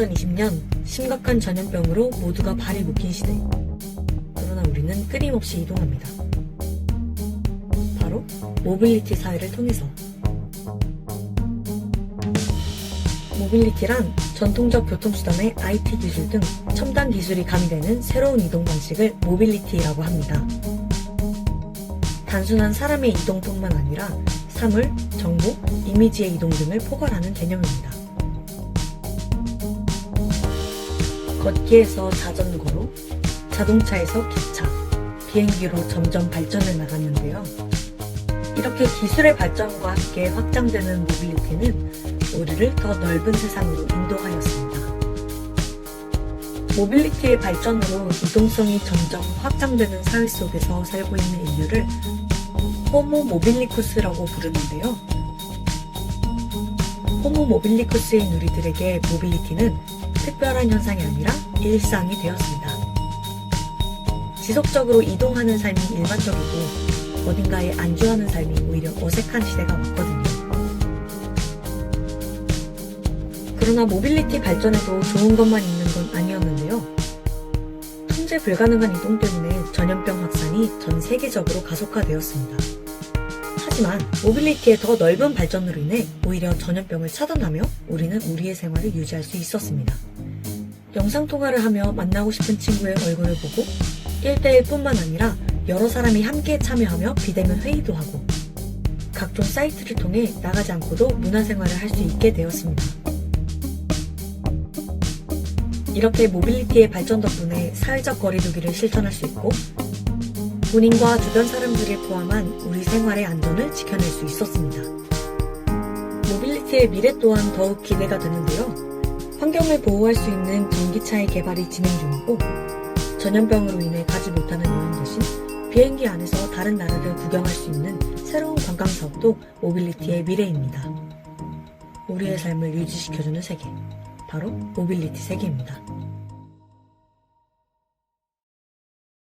2020년 심각한 전염병으로 모두가 발이 묶인 시대. 그러나 우리는 끊임없이 이동합니다. 바로 모빌리티 사회를 통해서. 모빌리티란 전통적 교통수단의 IT 기술 등 첨단 기술이 가미되는 새로운 이동 방식을 모빌리티라고 합니다. 단순한 사람의 이동뿐만 아니라 사물, 정보, 이미지의 이동 등을 포괄하는 개념입니다. 걷기에서 자전거로, 자동차에서 기차, 비행기로 점점 발전해 나갔는데요. 이렇게 기술의 발전과 함께 확장되는 모빌리티는 우리를 더 넓은 세상으로 인도하였습니다. 모빌리티의 발전으로 이동성이 점점 확장되는 사회 속에서 살고 있는 인류를 호모 모빌리쿠스라고 부르는데요. 호모 모빌리쿠스인 우리들에게 모빌리티는 특별한 현상이 아니라 일상이 되었습니다. 지속적으로 이동하는 삶이 일반적이고 어딘가에 안주하는 삶이 오히려 어색한 시대가 왔거든요. 그러나 모빌리티 발전에도 좋은 것만 있는 건 아니었는데요. 통제 불가능한 이동 때문에 전염병 확산이 전 세계적으로 가속화되었습니다. 하지만 모빌리티의 더 넓은 발전으로 인해 오히려 전염병을 차단하며 우리는 우리의 생활을 유지할 수 있었습니다. 영상통화를 하며 만나고 싶은 친구의 얼굴을 보고 1대1뿐만 아니라 여러 사람이 함께 참여하며 비대면 회의도 하고 각종 사이트를 통해 나가지 않고도 문화생활을 할 수 있게 되었습니다. 이렇게 모빌리티의 발전 덕분에 사회적 거리두기를 실천할 수 있고 본인과 주변 사람들을 포함한 우리 생활의 안전을 지켜낼 수 있었습니다. 모빌리티의 미래 또한 더욱 기대가 되는데요. 환경을 보호할 수 있는 전기차의 개발이 진행 중이고 전염병으로 인해 가지 못하는 여행 대신 비행기 안에서 다른 나라를 구경할 수 있는 새로운 관광 사업도 모빌리티의 미래입니다. 우리의 삶을 유지시켜주는 세계, 바로 모빌리티 세계입니다.